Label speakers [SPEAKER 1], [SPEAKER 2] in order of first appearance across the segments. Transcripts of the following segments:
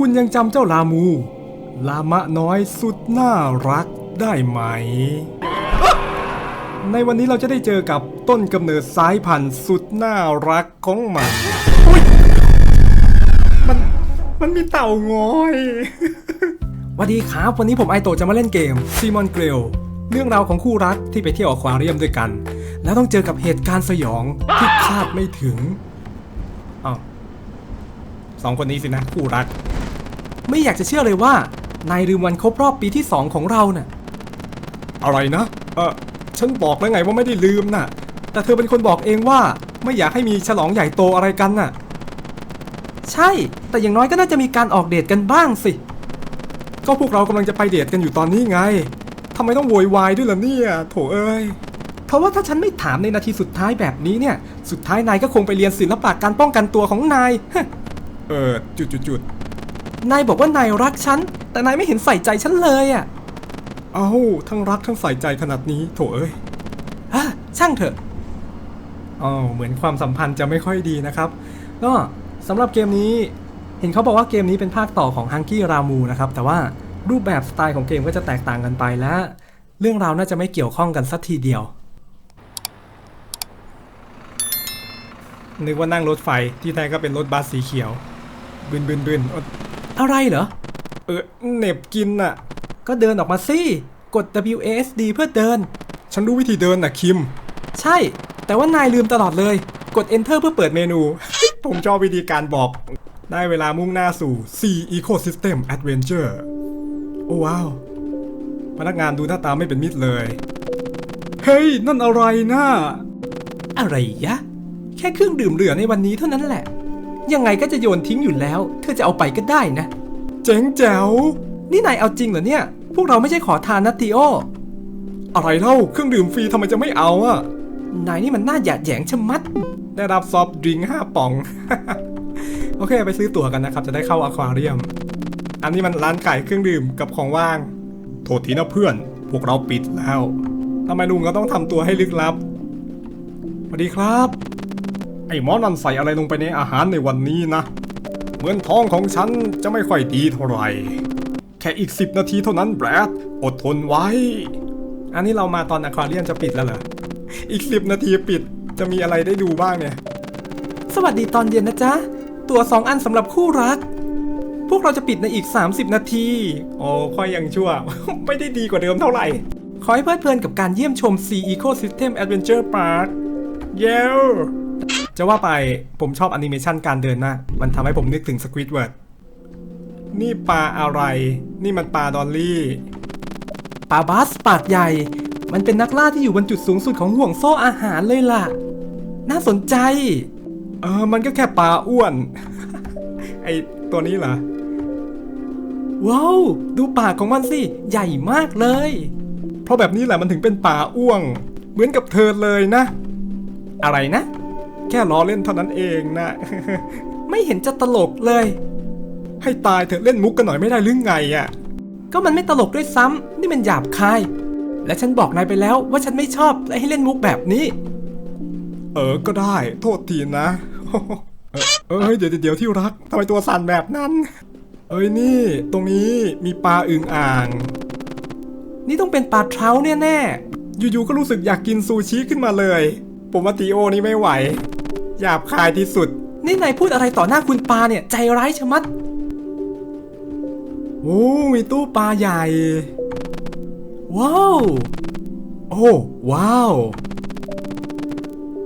[SPEAKER 1] คุณยังจำเจ้าลามู ลามะน้อยสุดน่ารักได้ไหม ในวันนี้เราจะได้เจอกับต้นกำเนิดสายพันธุ์สุดน่ารักของมันมันมันมีเต่างอยวัสดีครับ วันนี้ผมไอโตะจะมาเล่นเกมซีมอนเกรลเรื่องราวของคู่รักที่ไปเที่ยวอควาเรียมด้วยกัน แล้วต้องเจอกับเหตุการณ์สยองที่คาดไม่ถึงอ้าวสองคนนี้สินะคู่รัก ไม่อยากจะเชื่อเลยว่า นายลืมวันครบรอบปีที่สองของเราน่ะ อะไรนะ เออฉันบอกแล้วไงว่าไม่ได้ลืมน่ะ แต่เธอเป็นคนบอกเองว่าไม่อยากให้มีฉลองใหญ่โตอะไรกันน่ะ ใช่ แต่อย่างน้อยก็น่าจะมีการออกเดทกันบ้างสิ ก็พวกเรากำลังจะไปเดทกันอยู่ตอนนี้ไงทำไมต้องโวยวายด้วยล่ะเนี่ยโถเอ้ย เพราะว่าถ้าฉันไม่ถามในนาทีสุดท้ายแบบนี้เนี่ย สุดท้ายนายก็คงไปเรียนศิลปะการป้องกันตัวของนาย เออจุดจุดจุด นายบอกว่านายรักฉัน แต่นายไม่เห็นใส่ใจฉันเลยอะเอ้าทั้งรักทั้งใส่ใจขนาดนี้โถเอ้ยฮะช่างเถอะอ๋อเหมือนความสัมพันธ์จะไม่ค่อยดีนะครับ ก็สำหรับเกมนี้ เห็นเขาบอกว่าเกมนี้เป็นภาคต่อของ h u n k y Ramu นะครับ แต่ว่ารูปแบบสไตล์ของเกมก็จะแตกต่างกันไปและ เรื่องราวน่าจะไม่เกี่ยวข้องกันสักทีเดียว นึกว่านั่งรถไฟที่แท้ก็เป็นรถบัสสีเขียว บึนบึนบึน อะไรเหรอ เออเหน็บกินน่ะ ก็เดินออกมาสิ กด WASD เพื่อเดิน ฉันรู้วิธีเดินน่ะคิม ใช่ แต่ว่านายลืมตลอดเลย กด Enter เพื่อเปิดเมนู ผมชอบวิธีการบอก ได้เวลามุ่งหน้าสู่ C Ecosystem Adventure โอ้ว้าว พนักงานดูหน้าตาไม่เป็นมิตรเลย เฮ้ย นั่นอะไรนะอะไรยะ แค่เครื่องดื่มเหลือในวันนี้เท่านั้นแหละ ยังไงก็จะโยนทิ้งอยู่แล้ว เธอจะเอาไปก็ได้นะ เจ๋งแจ๋ว นี่นายเอาจริงเหรอเนี่ย พวกเราไม่ใช่ขอทานนะติโอ อะไรเล่า เครื่องดื่มฟรีทำไมจะไม่เอาอะนายนี่มันน่าหยาดแหยงชะมัด ได้รับซอฟต์ดริงก์ห้าป่อง โอเค ไปซื้อตั๋วกันนะครับ จะได้เข้าอควาเรียม อันนี้มันร้านขายเครื่องดื่มกับของว่าง โทษทีนะเพื่อน พวกเราปิดแล้วทำไมลุงก็ต้องทำตัวให้ลึกลับสวัสดีครับ ไอ้หมอนันใส่อะไรลงไปในอาหารในวันนี้นะ เหมือนท้องของฉันจะไม่ค่อยดีเท่าไหร่ แค่อีก10นาทีเท่านั้นแบรดอดทนไว้ อันนี้เรามาตอนอควาเรียมจะปิดแล้วเหรอ อีก10นาทีปิดจะมีอะไรได้ดูบ้างเนี่ย สวัสดีตอนเย็นนะจ๊ะ ตัวสองอันสำหรับคู่รัก พวกเราจะปิดในอีก 30 นาทีโอ้ค่อยยังชั่ว ไม่ได้ดีกว่าเดิมเท่าไหร่ ขอให้เพลิดเพลินกับการเยี่ยมชม Sea Ecosystem Adventure Park เย้ จะว่าไปผมชอบแอนิเมชันการเดินนะ มันทำให้ผมนึกถึง Squidward นี่ปลาอะไร นี่มันปลาดอลลี่ ปลาบัสปากใหญ่ มันเป็นนักล่าที่อยู่บนจุดสูงสุดของห่วงโซ่อาหารเลยล่ะ น่าสนใจ เออ มันก็แค่ปลาอ้วน ไอตัวนี้เหรอ ว้าว ดูปากของมันสิ ใหญ่มากเลย เพราะแบบนี้แหละมันถึงเป็นป่าอ้วง เหมือนกับเธอเลยนะ อะไรนะ แค่ล้อเล่นเท่านั้นเองนะ ไม่เห็นจะตลกเลย ให้ตายเถอะเล่นมุกกันหน่อยไม่ได้หรือไงอะ่ะ ก็มันไม่ตลกด้วยซ้ำนี่มันหยาบคาย และฉันบอกนายไปแล้วว่าฉันไม่ชอบและให้เล่นมุกแบบนี้ เออก็ได้ โทษทีนะเออเอ้ยเดี๋ยวเดี๋ยวที่รักทำไมตัวสั่นแบบนั้น เอ้ยนี่ ตรงนี้มีปลาอึ่งอ่าง นี่ต้องเป็นปลาเท้าแน่ๆอยู่ๆก็รู้สึกอยากกินซูชิขึ้นมาเลยผมว่าตีโอนี่ไม่ไหว หยาบคายที่สุด นี่นายพูดอะไรต่อหน้าคุณปลาเนี่ย ใจร้ายชะมัด โอ้มีตู้ปลาใหญ่ ว้าว โอ้ว้าว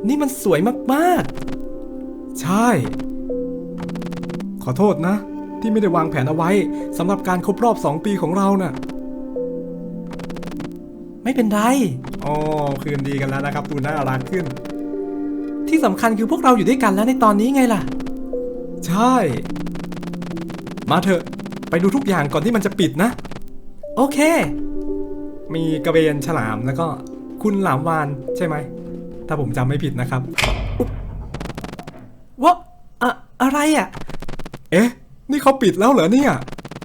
[SPEAKER 1] นี่มันสวยมากๆ ใช่ ขอโทษนะ ที่ไม่ได้วางแผนเอาไว้สำหรับการครบรอบ 2 ปีของเราน่ะ ไม่เป็นไร อ๋อคืนดีกันแล้วนะครับ ดูน่ารักขึ้น ที่สำคัญคือพวกเราอยู่ด้วยกันแล้วในตอนนี้ไงล่ะ ใช่ มาเถอะไปดูทุกอย่างก่อนที่มันจะปิดนะ โอเค มีกระเบนฉลามแล้วก็คุณหลามวานใช่ไหม ถ้าผมจำไม่ผิดนะครับวะอะอะไรอะ เอ๊ะ นี่เขาปิดแล้วเหรอเนี่ย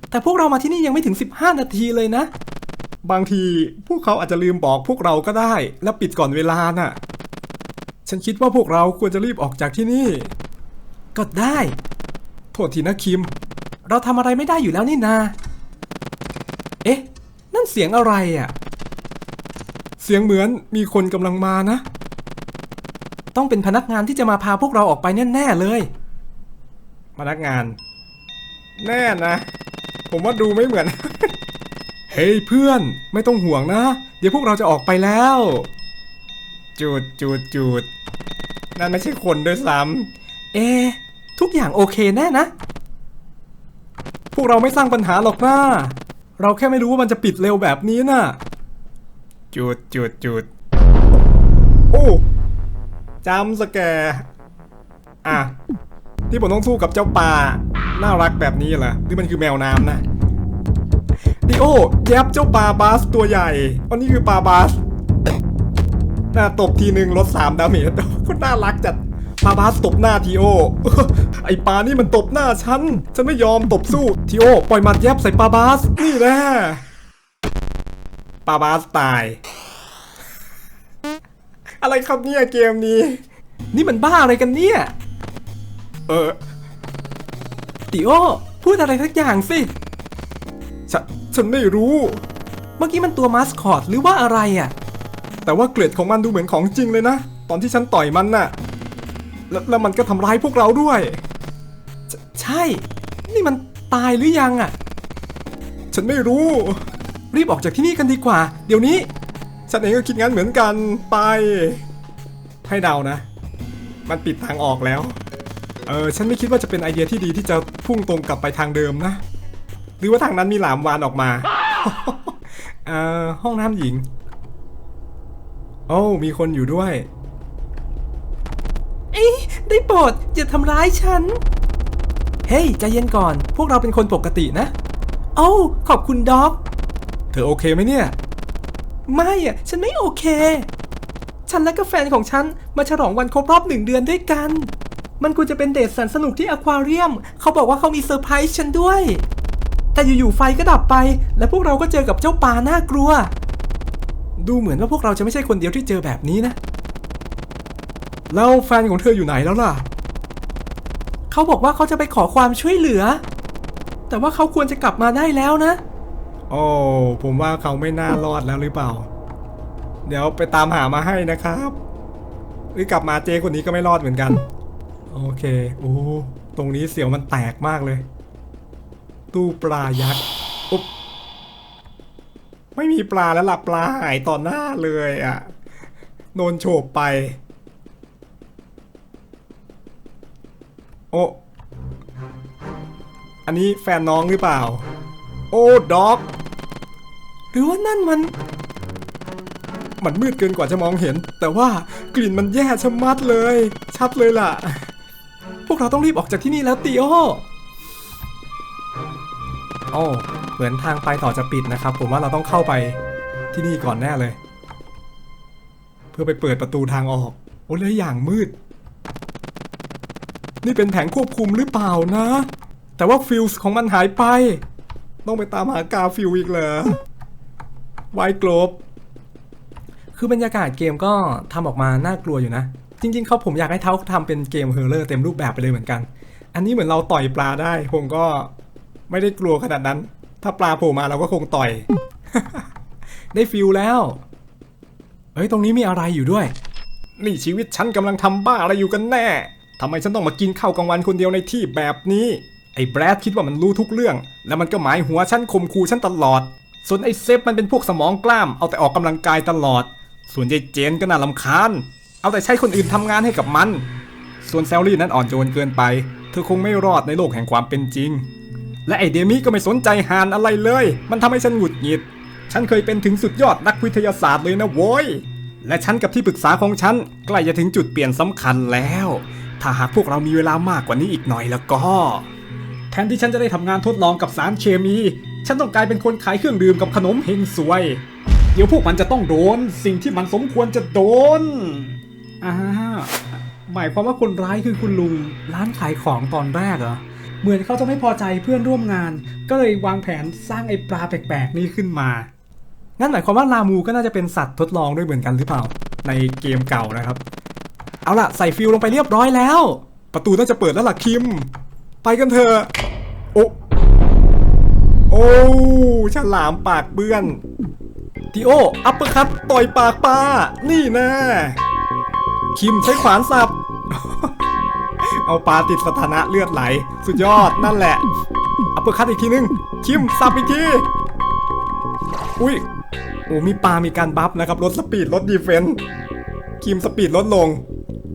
[SPEAKER 1] แต่พวกเรามาที่นี่ยังไม่ถึง 15 นาทีเลยนะ บางทีพวกเขาอาจจะลืมบอกพวกเราก็ได้ แล้วปิดก่อนเวลาน่ะ ฉันคิดว่าพวกเราควรจะรีบออกจากที่นี่ ก็ได้ โทษทีนะคิม เราทำอะไรไม่ได้อยู่แล้วนี่นา เอ๊ะ นั่นเสียงอะไรอะ เสียงเหมือนมีคนกำลังมานะ ต้องเป็นพนักงานที่จะมาพาพวกเราออกไปแน่ๆเลย พนักงาน แน่นะ ผมว่าดูไม่เหมือน เฮ้ยเพื่อน ไม่ต้องห่วงนะ เดี๋ยวพวกเราจะออกไปแล้ว จูดจูดจูดนั่นไม่ใช่คนด้วยซ้ำเอะทุกอย่างโอเคแน่นะ พวกเราไม่สร้างปัญหาหรอกนะเราแค่ไม่รู้ว่ามันจะปิดเร็วแบบนี้น่ะจูดจูดจูดโอ้จำสแกร์อะ ที่ผมต้องสู้กับเจ้าป่า น่ารักแบบนี้เหรอหรือมันคือแมวน้ำนะดิโอ แยบเจ้าปลาบาสตัวใหญ่อันนี้คือปลาบาส หน้าตบทีหนึ่งลดสามดาเมจก็น่ารักจัดปาบาสตบหน้าทีโอ ไอปานี่มันตบหน้าฉัน ฉันไม่ยอมตบสู้ทีโอ ปล่อยมัดแยบใส่ปาบาส นี่แหละปาบาสตาย อะไรครับเนี่ยเกมนี้ นี่มันบ้าอะไรกันเนี่ย เออติโอ พูดอะไรสักอย่างสิ ฉัน ฉันไม่รู้ เมื่อกี้มันตัวมาสคอตหรือว่าอะไรอะ แต่ว่าเกล็ดของมันดูเหมือนของจริงเลยนะ ตอนที่ฉันต่อยมันน่ะ แล้วแล้วมันก็ทำร้ายพวกเราด้วยใชใช่ นี่มันตายหรือยังอะ ฉันไม่รู้ รีบออกจากที่นี่กันดีกว่า เดี๋ยวนี้ ฉันเองก็คิดงั้นเหมือนกันไป ให้เดานะ มันปิดทางออกแล้ว เออฉันไม่คิดว่าจะเป็นไอเดียที่ดีที่จะพุ่งตรงกลับไปทางเดิมนะ หรือว่าทางนั้นมีหลามวานออกมาเอ่อห้องน้ำหญิง โอ้ามีคนอยู่ด้วย เอ๊ะได้โปรดอย่าทำร้ายฉัน เฮ้ยใจเย็นก่อน พวกเราเป็นคนปกตินะ โอ้าขอบคุณด็อก เธอโอเคไหมเนี่ย ไม่อะฉันไม่โอเค ฉันและก็แฟนของฉันมาฉลองวันครบรอบหนึ่งเดือนด้วยกัน มันควรจะเป็นเดทแสนสนุกที่อควาเรียม เขาบอกว่าเขามีเซอร์ไพรส์ฉันด้วย แต่อยู่ๆไฟก็ดับไป และพวกเราก็เจอกับเจ้าปลาน่ากลัว ดูเหมือนว่าพวกเราจะไม่ใช่คนเดียวที่เจอแบบนี้นะ แล้วแฟนของเธออยู่ไหนแล้วล่ะ เขาบอกว่าเขาจะไปขอความช่วยเหลือ แต่ว่าเขาควรจะกลับมาได้แล้วนะ โอ้ผมว่าเขาไม่น่ารอดแล้วหรือเปล่า เดี๋ยวไปตามหามาให้นะครับหรือกลับมาเจคนนี้ก็ไม่รอดเหมือนกัน โอเค โอ้ ตรงนี้เสียวมันแตกมากเลย ตู้ปลายักษ์อุ๊บ ไม่มีปลาแล้วหล่ะปลาหายต่อหน้าเลยอะโดนโฉบไป โอ้อันนี้แฟนน้องหรือเปล่า โอ้ด็อกหรือว่านั่นมัน มันมืดเกินกว่าจะมองเห็น แต่ว่ากลิ่นมันแย่ชะมัดเลย ชัดเลยล่ะ พวกเราต้องรีบออกจากที่นี่แล้วตีโอโอ้ เหมือนทางไปต่อจะปิดนะครับ ผมว่าเราต้องเข้าไปที่นี่ก่อนแน่เลย เพื่อไปเปิดประตูทางออก โอ้เลยอย่างมืด นี่เป็นแผงควบคุมหรือเปล่านะ แต่ว่าฟิลส์ของมันหายไป ต้องไปตามหากาฟิลอีกเหรอไวโกลบคือบรรยากาศเกมก็ทำออกมาน่ากลัวอยู่นะ จริงๆเขาผมอยากให้เขาทำเป็นเกมเฮอร์เลอร์เต็มรูปแบบไปเลยเหมือนกัน อันนี้เหมือนเราต่อยปลาได้ผมก็ไม่ได้กลัวขนาดนั้น ถ้าปลาโผล่มาเราก็คงต่อย ได้ฟิลแล้วเอ้ย ตรงนี้มีอะไรอยู่ด้วย นี่ชีวิตฉันกำลังทำบ้าอะไรอยู่กันแน่ทำไมฉันต้องมากินข้าวกลางวันคนเดียวในที่แบบนี้ ไอ้แบรดคิดว่ามันรู้ทุกเรื่อง แล้วมันก็หมายหัวฉันข่มขู่ฉันตลอด ส่วนไอ้เซฟมันเป็นพวกสมองกล้าม เอาแต่ออกกำลังกายตลอด ส่วนยายเจนก็น่าลำคาญ เอาแต่ใช้คนอื่นทำงานให้กับมัน ส่วนแซลลี่นั้นอ่อนโยนเกินไป เธอคงไม่รอดในโลกแห่งความเป็นจริง และไอเดมี่ก็ไม่สนใจหานอะไรเลย มันทำให้ฉันหงุดหงิด ฉันเคยเป็นถึงสุดยอดนักวิทยาศาสตร์เลยนะโว้ย และฉันกับที่ปรึกษาของฉันใกล้จะถึงจุดเปลี่ยนสำคัญแล้ว ถ้าหากพวกเรามีเวลามากกว่านี้อีกหน่อยแล้วก็ แทนที่ฉันจะได้ทำงานทดลองกับสารเคมี ฉันต้องกลายเป็นคนขายเครื่องดื่มกับขนมเฮงซวย เดี๋ยวพวกมันจะต้องโดน สิ่งที่มันสมควรจะโดนอ่าหมายความว่าคนร้ายคือคุณลุงร้านขายของตอนแรกเหรอ เหมือนเขาจะไม่พอใจเพื่อนร่วมงาน ก็เลยวางแผนสร้างไอ้ปลาแปลกๆนี้ขึ้นมา งั้นหมายความว่าลามูก็น่าจะเป็นสัตว์ทดลองด้วยเหมือนกันหรือเปล่า ในเกมเก่านะครับ เอาล่ะใส่ฟิลลงไปเรียบร้อยแล้ว ประตูน่าจะเปิดแล้วล่ะคิม ไปกันเถอะโอ้โอ้ฉลามปากเปื้อนทีโออัปเปอร์คัตต่อยปากปลานี่นะคิมใช้ขวานสับ เอาปลาติดสถานะเลือดไหล สุดยอดนั่นแหละอัปเปอร์คัตอีกทีนึงคิมสับอีกที อุ้ยโอ้มีปลามีการบัฟนะครับลดสปีดลดดีเฟนส์คิมสปีดลดลง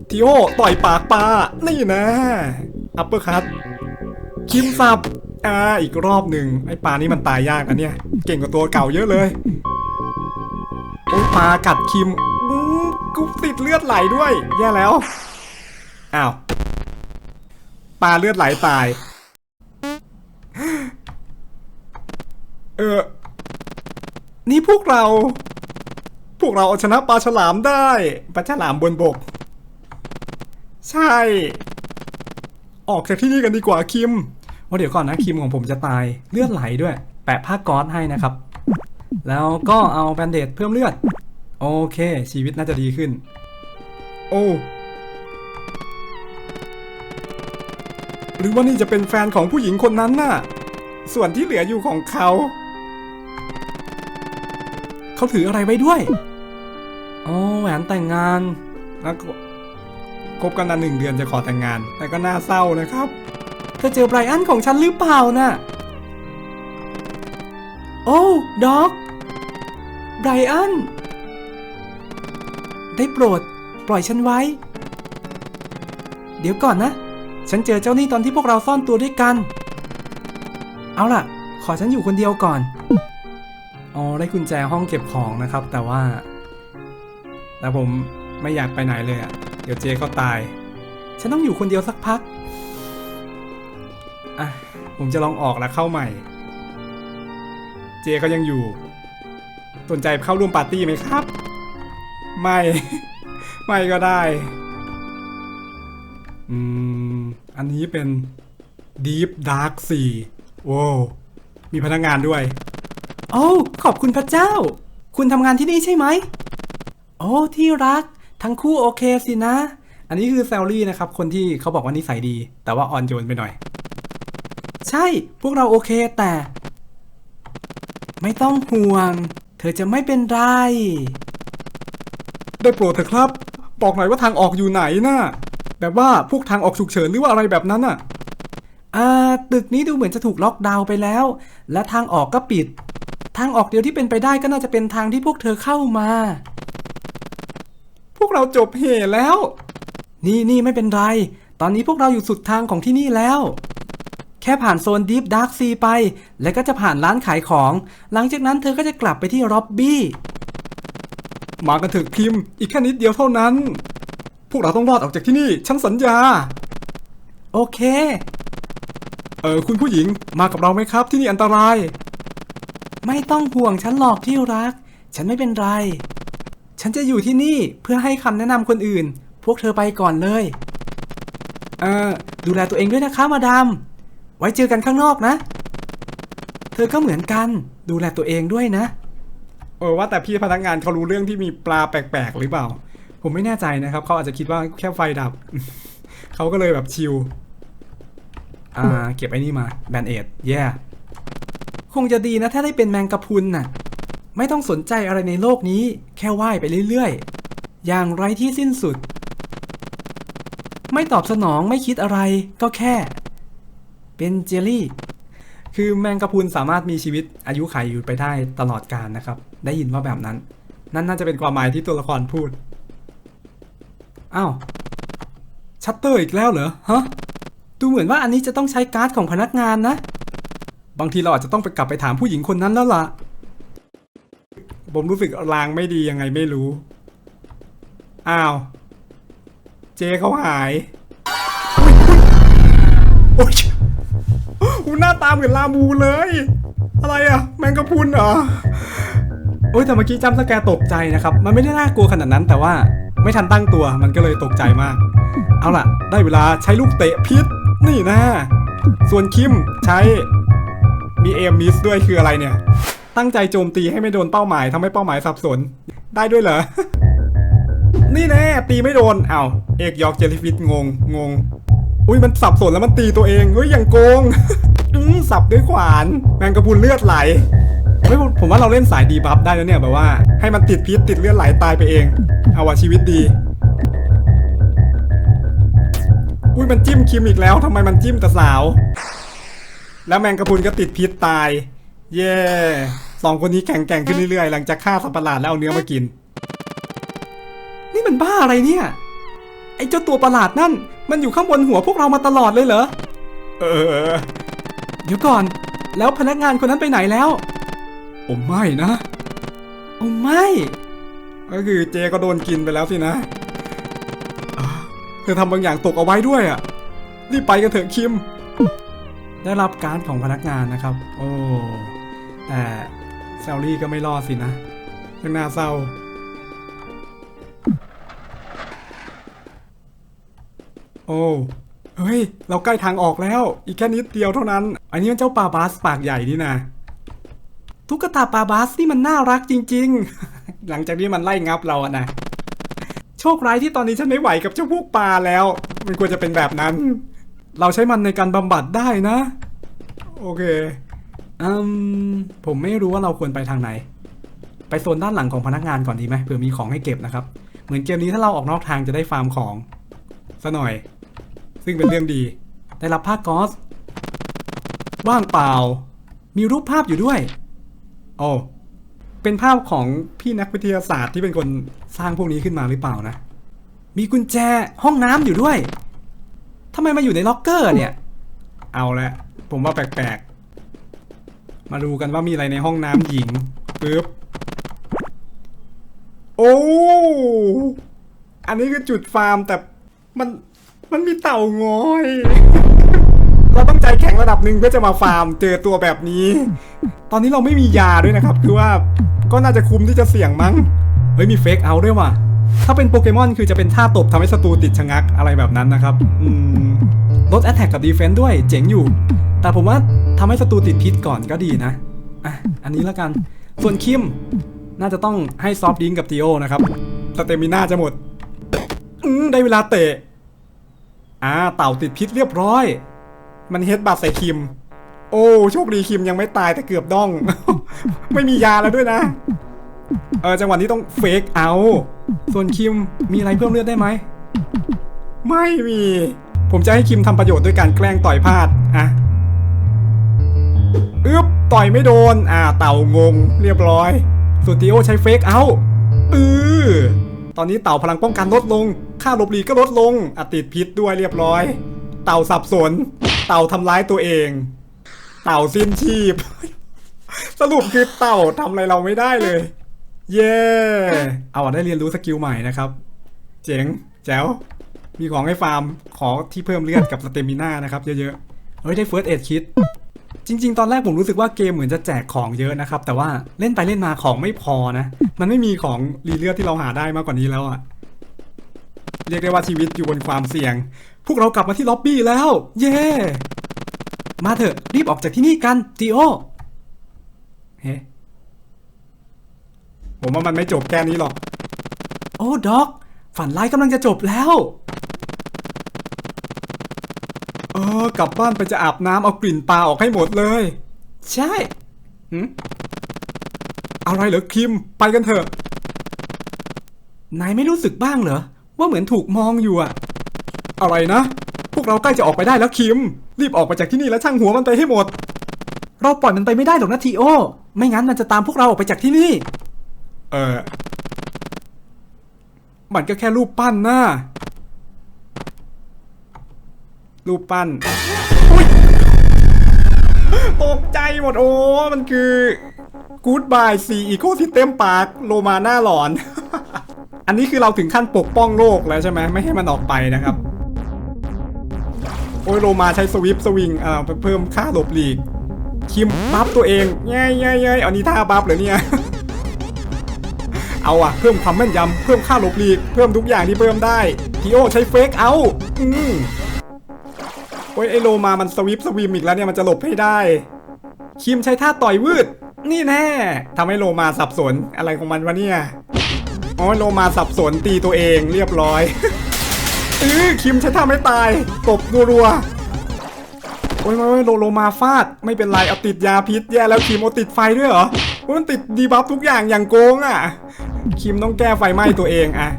[SPEAKER 1] ทีโอต่อยปากปลานี่นะอัปเปอร์คัตคิมสับอ่าอีกรอบหนึ่งไอ้ปลานี่มันตายยากนะเนี่ย เก่งกว่าตัวเก่าเยอะเลยโอ้ปลากัดคิมอู้กูติดเลือดไหลด้วย แย่แล้ว อ้าว ปลาเลือดไหลตาย เออ นี่พวกเรา พวกเราเอาชนะปลาฉลามได้ ปลาฉลามบนบก ใช่ ออกจากที่นี่กันดีกว่าคิมว่าเดี๋ยวก่อนนะคิมของผมจะตายเลือดไหลด้วย แปะผ้าก๊อซให้นะครับ แล้วก็เอาแบนเดตเพิ่มเลือด โอเค ชีวิตน่าจะดีขึ้น โอ้ หรือว่านี่จะเป็นแฟนของผู้หญิงคนนั้นน่ะ ส่วนที่เหลืออยู่ของเขา เขาถืออะไรไว้ด้วย อ๋อแหวนแต่งงานแล้วก็คบกันนานหนึ่งเดือนจะขอแต่งงาน แต่ก็น่าเศร้านะครับเธอเจอไบรอันของฉันหรือเปล่าน่ะ โอ้ด็อก ไบรอัน ได้โปรด ปล่อยฉันไว้ เดี๋ยวก่อนนะ ฉันเจอเจ้านี่ตอนที่พวกเราซ่อนตัวด้วยกัน เอาล่ะ ขอฉันอยู่คนเดียวก่อน อ๋อ ได้กุญแจห้องเก็บของนะครับ แต่ว่า แต่ผมไม่อยากไปไหนเลยอะ่ะ เดี๋ยวเจเขาตาย ฉันต้องอยู่คนเดียวสักพัก อะ ผมจะลองออกแล้วเข้าใหม่ เจเขายังอยู่ สนใจเข้าร่วมปาร์ตี้ไหมครับ ไม่ ไม่ก็ได้ อืม อันนี้เป็น Deep Dark 4ว้าวมีพนักงานด้วย โอ้ขอบคุณพระเจ้า คุณทำงานที่นี่ใช่ไหม โอ้ที่รัก ทั้งคู่โอเคสินะ อันนี้คือแซลลี่นะครับ คนที่เขาบอกว่านิสัยดี แต่ว่าอ่อนโยนไปหน่อย ใช่ พวกเราโอเคแต่ ไม่ต้องห่วง เธอจะไม่เป็นไร ได้โปรดเถอะครับ บอกหน่อยว่าทางออกอยู่ไหนนะ่ะ แบบว่าพวกทางออกฉุกเฉินหรือว่าอะไรแบบนั้นน่ะอ่าตึกนี้ดูเหมือนจะถูกล็อกดาวน์ไปแล้ว และทางออกก็ปิด ทางออกเดียวที่เป็นไปได้ก็น่าจะเป็นทางที่พวกเธอเข้ามา พวกเราจบเหตุแล้ว นี่นี่ไม่เป็นไร ตอนนี้พวกเราอยู่สุดทางของที่นี่แล้ว แค่ผ่านโซนดีฟดาร์กซีไป แล้วก็จะผ่านร้านขายของ หลังจากนั้นเธอก็จะกลับไปที่ร็อบบี้ มากันเถอะพิมพ์ อีกแค่นิดเดียวเท่านั้น พวกเราต้องรอดออกจากที่นี่ ฉันสัญญา โอเค เออคุณผู้หญิงมากับเราไหมครับ ที่นี่อันตราย ไม่ต้องห่วงฉันหรอกที่รัก ฉันไม่เป็นไร ฉันจะอยู่ที่นี่เพื่อให้คำแนะนำคนอื่น พวกเธอไปก่อนเลย เออดูแลตัวเองด้วยนะคะมาดามไว้เจอกันข้างนอกนะ เธอก็เหมือนกัน ดูแลตัวเองด้วยนะ เออว่าแต่พี่พนักงานเขารู้เรื่องที่มีปลาแปลกๆหรือเปล่า ผมไม่แน่ใจนะครับเขาอาจจะคิดว่าแค่ไฟดับ เขาก็เลยแบบชิลอ่า เก็บไอ้นี่มาแบนเอดแย่คงจะดีนะถ้าได้เป็นแมงกะพรุนน่ะ ไม่ต้องสนใจอะไรในโลกนี้ แค่ว่ายไปเรื่อยๆ อย่างไรที่สิ้นสุด ไม่ตอบสนองไม่คิดอะไรก็แค่ เป็นเจลลี่ คือแมงกะพรุนสามารถมีชีวิตอายุขัยอยู่ไปได้ตลอดกาลนะครับ ได้ยินว่าแบบนั้น นั่นน่าจะเป็นความหมายที่ตัวละครพูด อ้าวชัตเตอร์อีกแล้วเหรอฮะดูเหมือนว่าอันนี้จะต้องใช้การ์ดของพนักงานนะ บางทีเราอาจจะต้องไปกลับไปถามผู้หญิงคนนั้นแล้วล่ะ ผมรู้สึกลางไม่ดียังไงไม่รู้ อ้าว เจเขาหายโอ๊ยอุ๊ยหน้าตาเหมือนลามูเลย อะไรอะแมงกะพุนเหรอโอ้ยแต่เมื่อกี้จำสแกตกใจนะครับ มันไม่ได้น่ากลัวขนาดนั้นแต่ว่า ไม่ทันตั้งตัวมันก็เลยตกใจมาก เอาล่ะ ได้เวลาใช้ลูกเตะพิษ นี่นะ ส่วนคิมใช้มีเอมมิสด้วยคืออะไรเนี่ย ตั้งใจโจมตีให้ไม่โดนเป้าหมายทำให้เป้าหมายสับสน ได้ด้วยเหรอ นี่แน่ตีไม่โดนเอ้าเอกยอกเจลลี่ฟิตงงงง อุ้ยมันสับสนแล้วมันตีตัวเองเฮ้ยอย่างโกงอื้อสับด้วยขวาน แมงกระพุนเลือดไหล เฮ้ยผมผมว่าเราเล่นสายดีบัฟได้แล้วเนี่ยแบบว่า ให้มันติดพิษติดเลือดไหลตายไปเอง เอาว่ะชีวิตดี อุ้ยมันจิ้มคิมอีกแล้วทำไมมันจิ้มแต่สาว แล้วแมงกะพรุนก็ติดพิษตาย เย่สองคนนี้แข่งแกร่งขึ้นเรื่อยๆหลังจากฆ่าสัตว์ประหลาดแล้วเอาเนื้อมากิน นี่มันบ้าอะไรเนี่ย ไอ้เจ้าตัวประหลาดนั่น มันอยู่ข้างบนหัวพวกเรามาตลอดเลยเหรอ เออ เดี๋ยวก่อน แล้วพนักงานคนนั้นไปไหนแล้ว อ้ไม่นะ โอ้ไม่ ก็คือเจก็โดนกินไปแล้วสินะอ่าเธอทำบางอย่างตกเอาไว้ด้วยอะ รีบไปกันเถอะคิม ได้รับการดของพนักงานนะครับ โอ้ แต่แซลลี่ก็ไม่รอดสินะยังน่าเศร้า โอ้ เฮ้ย เราใกล้ทางออกแล้ว อีกแค่นิดเดียวเท่านั้น อันนี้มันเจ้าปลาบาสปากใหญ่นี่นะ ตุ๊กตาปลาบาสนี่มันน่ารักจริง ๆ หลังจากที่มันไล่งับเราอะนะ โชคร้ายที่ตอนนี้ฉันไม่ไหวกับเจ้าพวกปลาแล้ว มันควรจะเป็นแบบนั้น เราใช้มันในการบำบัดได้นะ โอเคอืมผมไม่รู้ว่าเราควรไปทางไหน ไปโซนด้านหลังของพนักงานก่อนดีไหมเผื่อมีของให้เก็บนะครับ เหมือนเกมนี้ถ้าเราออกนอกทางจะได้ฟาร์มของซะหน่อย ซึ่งเป็นเรื่องดี ได้รับผ้าก๊อซว่างเปล่า มีรูปภาพอยู่ด้วย โอ้เป็นภาพของพี่นักวิทยาศาสตร์ที่เป็นคนสร้างพวกนี้ขึ้นมาหรือเปล่านะ มีกุญแจห้องน้ำอยู่ด้วยทำไมมาอยู่ในล็อกเกอร์เนี่ย เอาละ ผมว่าแปลกๆ มาดูกันว่ามีอะไรในห้องน้ำหญิงปึ๊บ โอ้ อันนี้คือจุดฟาร์มแต่มันมันมีเต่างอย เราต้องใจแข็งระดับหนึ่งเพื่อจะมาฟาร์มเจอตัวแบบนี้ ตอนนี้เราไม่มียาด้วยนะครับ คือว่าก็น่าจะคุ้มที่จะเสี่ยงมั้ง เฮ้ยมีเฟกเอาด้วยว่ะ ถ้าเป็นโปเกมอนคือจะเป็นท่าตบทำให้ศัตรูติดชะงักอะไรแบบนั้นนะครับ อืมลดแอ t แทกกับดีเฟน s ์ด้วยเจ๋งอยู่ แต่ผมว่าทำให้ศัตรูติดพิษก่อนก็ดีนะอะอันนี้แล้วกัน ส่วนคิมน่าจะต้องให้ซอฟดิงกับทีโอนะครับสเตมิน่าจะหมดอืมได้เวลาเตะ อ่าเต่าติดพิษเรียบร้อย มันเฮดบัตใส่คิม โอ้โชคดีคิมยังไม่ตายแต่เกือบด้อง ไม่มียาแล้วด้วยนะ เออจังหวะนี้ต้องเฟกเอา ส่วนคิมมีอะไรเพิ่มเลือดได้ไหม ไม่มี ผมจะให้คิมทำประโยชน์ด้วยการแกล้งต่อยพลาดอะอึ๊บต่อยไม่โดน อ่า เต่างง เรียบร้อยส่วนทีโอใช้เฟกเอาอือตอนนี้เต่าพลังป้องกันลดลง ค่าลบหลีกก็ลดลงอติดพิษด้วยเรียบร้อย เต่าสับสน เต่าทำร้ายตัวเอง เต่าสิ้นชีพ สรุปคือเต่าทำอะไรเราไม่ได้เลย เย้เอาอะได้เรียนรู้สกิลใหม่นะครับ เจ๋ง แจ๋ว มีของให้ฟาร์ม ขอที่เพิ่มเลือดกับสเตมิน่านะครับ เยอะๆ เฮ้ย ได้เฟิร์สเอ็ดคิด จริง ๆ ตอนแรกผมรู้สึกว่าเกมเหมือนจะแจกของเยอะนะครับ แต่ว่าเล่นไปเล่นมาของไม่พอนะ มันไม่มีของรีเลือดที่เราหาได้มากกว่านี้แล้วอะเรียกได้ว่าชีวิตอยู่บนความเสี่ยง พวกเรากลับมาที่ล็อบบี้แล้ว เย้มาเถอะ รีบออกจากที่นี่กันจีโอเฮ้ผมว่ามันไม่จบแค่นี้หรอก โอ้ด็อก ฝันร้ายกำลังจะจบแล้ว เออกลับบ้านไปจะอาบน้ำเอากลิ่นปลาออกให้หมดเลย ใช่หืมอะไรเหรอคิม ไปกันเถอะ นายไม่รู้สึกบ้างเหรอ ว่าเหมือนถูกมองอยู่อะ อะไรนะ พวกเราใกล้จะออกไปได้แล้วคิม รีบออกไปจากที่นี่แล้วช่างหัวมันไปให้หมด เราปล่อยมันไปไม่ได้หรอกนะทีโอ ไม่งั้นมันจะตามพวกเราออกไปจากที่นี่ เออ มันก็แค่รูปปั้นนะรูปปั้นอุ๊ยตกใจหมดโอ้ มันคือ Goodbye Sea Ecosystem Park โลมาหน้าหลอน อันนี้คือเราถึงขั้นปกป้องโลกแล้วใช่ไหมไม่ให้มันออกไปนะครับ โอ้ยโลมาใช้สวิปสวิงอ่าเพิ่มค่าหลบหลีก คิมบัฟตัวเองเย้ยเย้ยเย้ยเอานี่ท่าบัฟเหรอเนี่ย เอาอะเพิ่มความแม่นยำเพิ่มค่าหลบหลีก เพิ่มทุกอย่างที่เพิ่มได้ทีโอใช้เฟกเอาอืมโอ้ยไอโลมามันสวิปสวิมอีกแล้วเนี่ยมันจะหลบให้ได้ คิมใช้ท่าต่อยวืด นี่แน่ทำให้โลมาสับสนอะไรของมันวะเนี่ยอ้ยโลมาสับสนตีตัวเองเรียบร้อย เออคิมใช้ท่าไม่ตาย ตบรัวๆโอ้ยโอ้ยโลโลมาฟาด ไม่เป็นไร เอาติดยาพิษแย่แล้วคิมเอาติดไฟด้วยเหรอมันติดดีบัฟทุกอย่างอย่างโกงอะ คิมต้องแก้ไฟไหม้ตัวเองอะ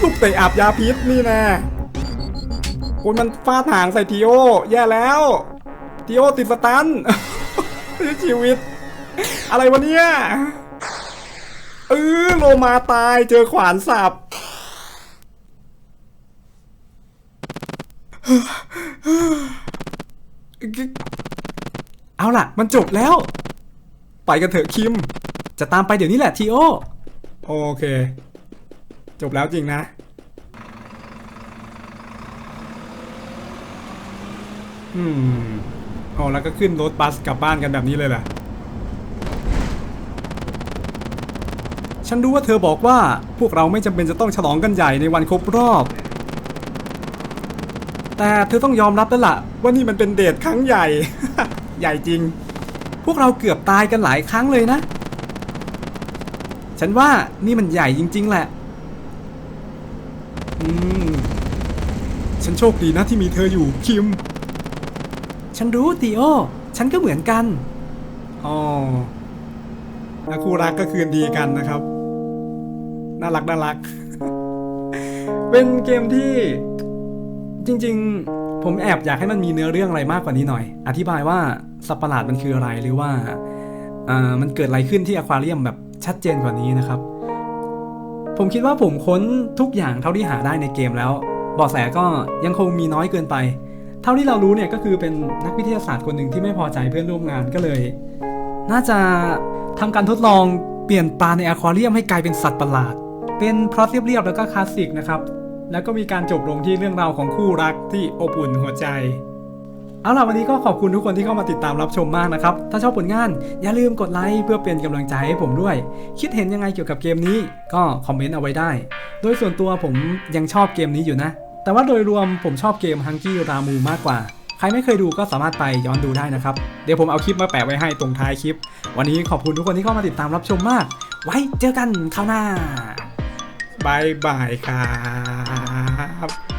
[SPEAKER 1] ลูกเตะอาบยาพิษนี่นะโอ้ยมันฟาดหางใส่ทีโอ แย่แล้ว ทีโอติดสตันชีวิต อะไรวะเนี่ย เออโลมาตายเจอขวานสับเอาล่ะ มันจบแล้ว ไปกันเถอะคิม จะตามไปเดี๋ยวนี้แหละทีโอ โอเค จบแล้วจริงนะ อืมอ๋อแล้วก็ขึ้นรถบัสกลับบ้านกันแบบนี้เลยแหละ ฉันรู้ว่าเธอบอกว่าพวกเราไม่จำเป็นจะต้องฉลองกันใหญ่ในวันครบรอบ แต่เธอต้องยอมรับแล้วล่ะ ว่านี่มันเป็นเดทครั้งใหญ่ ใหญ่จริง พวกเราเกือบตายกันหลายครั้งเลยนะ ฉันว่านี่มันใหญ่จริง ๆ แหละอืมฉันโชคดีนะที่มีเธออยู่คิม ฉันรู้ตีโอ ฉันก็เหมือนกัน อ๋อแล้วคู่รักก็คืนดีกันนะครับ น่ารักน่ารัก เป็นเกมที่จริง ๆ ผมแอบอยากให้มันมีเนื้อเรื่องอะไรมากกว่านี้หน่อย อธิบายว่าสัตว์ประหลาดมันคืออะไรหรือว่าอ่ามันเกิดอะไรขึ้นที่อควาเรียมแบบชัดเจนกว่านี้นะครับ ผมคิดว่าผมค้นทุกอย่างเท่าที่หาได้ในเกมแล้วเบาะแสก็ยังคงมีน้อยเกินไป เท่าที่เรารู้เนี่ยก็คือเป็นนักวิทยาศาสตร์คนหนึ่งที่ไม่พอใจเพื่อนร่วมงานก็เลย น่าจะทำการทดลองเปลี่ยนปลาในอควาเรียมให้กลายเป็นสัตว์ประหลาด เป็นพล็อตเรียบๆแล้วก็คลาสสิกนะครับ แล้วก็มีการจบลงที่เรื่องราวของคู่รักที่อบอุ่นหัวใจ เอาล่ะวันนี้ก็ขอบคุณทุกคนที่เข้ามาติดตามรับชมมากนะครับ ถ้าชอบผลงานอย่าลืมกดไลค์เพื่อเป็นกำลังใจให้ผมด้วย คิดเห็นยังไงเกี่ยวกับเกมนี้ ก็คอมเมนต์เอาไว้ได้ โดยส่วนตัวผมยังชอบเกมนี้อยู่นะ แต่ว่าโดยรวมผมชอบเกม h u n k y Ramu มากกว่าใครไม่เคยดูก็สามารถไปย้อนดูได้นะครับ เดี๋ยวผมเอาคลิปมาแปะไว้ให้ตรงท้ายคลิป วันนี้ขอบคุณทุกคนที่เข้ามาติดตามรับชมมาก ไว้เจอกันคราวหน้า บายบายครับ